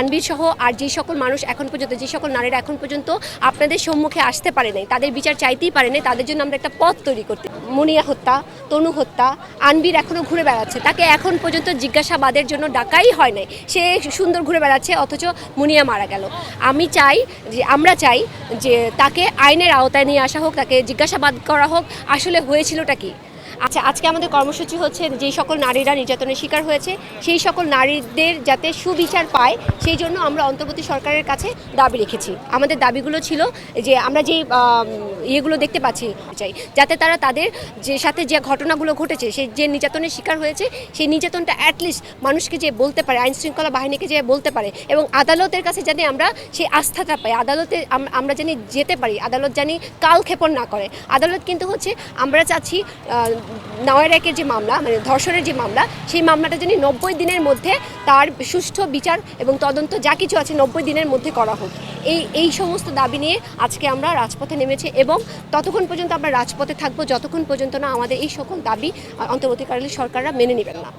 আনবির সহ আর যে সকল মানুষ এখন পর্যন্ত, যে সকল নারীরা এখন পর্যন্ত আপনাদের সম্মুখে আসতে পারে নাই, তাদের বিচার চাইতেই পারে নাই, তাদের জন্য আমরা একটা পথ তৈরি করতে মুনিয়া হত্যা, তনু হত্যা, আনবির এখনও ঘুরে বেড়াচ্ছে, তাকে এখন পর্যন্ত জিজ্ঞাসাবাদের জন্য ডাকাই হয় নাই, সে সুন্দর ঘুরে বেড়াচ্ছে, অথচ মুনিয়া মারা গেল। আমি চাই যে, আমরা চাই যে, তাকে আইনের আওতায় নিয়ে আসা হোক, তাকে জিজ্ঞাসাবাদ করা হোক, আসলে হয়েছিলটা কি? আচ্ছা আজকে আমাদের কর্মসূচি হচ্ছে যেই সকল নারীরা নির্যাতনের শিকার হয়েছে, সেই সকল নারীদের যাতে সুবিচার পায়, সেই জন্য আমরা অন্তর্বর্তী সরকারের কাছে দাবি রেখেছি। আমাদের দাবিগুলো ছিল যে আমরা যে ইয়েগুলো দেখতে পাচ্ছি, চাই, যাতে তারা তাদের যে সাথে যে ঘটনাগুলো ঘটেছে সেই যে নির্যাতনের শিকার হয়েছে, সেই নির্যাতনটা অ্যাটলিস্ট মানুষকে যে বলতে পারে আইন শৃঙ্খলা বাহিনীকে যে বলতে পারে এবং আদালতের কাছে জানি আমরা সেই আস্থাটা পাই, আদালতে আমরা জানি যেতে পারি, আদালত জানি কাল ক্ষেপণ না করে। আদালত কিন্তু হচ্ছে, আমরা চাচ্ছি নয় একের যে মামলা মানে ধর্ষণের যে মামলা, সেই মামলাটা যেন নব্বই দিনের মধ্যে তার সুষ্ঠু বিচার এবং তদন্ত যা কিছু আছে নব্বই দিনের মধ্যে করা হোক। এই এই সমস্ত দাবি নিয়ে আজকে আমরা রাজপথে নেমেছি এবং ততক্ষণ পর্যন্ত আমরা রাজপথে থাকব, যতক্ষণ পর্যন্ত না আমাদের এই সকল দাবি অন্তর্বর্তীকালীন সরকাররা মেনে নেবেন না।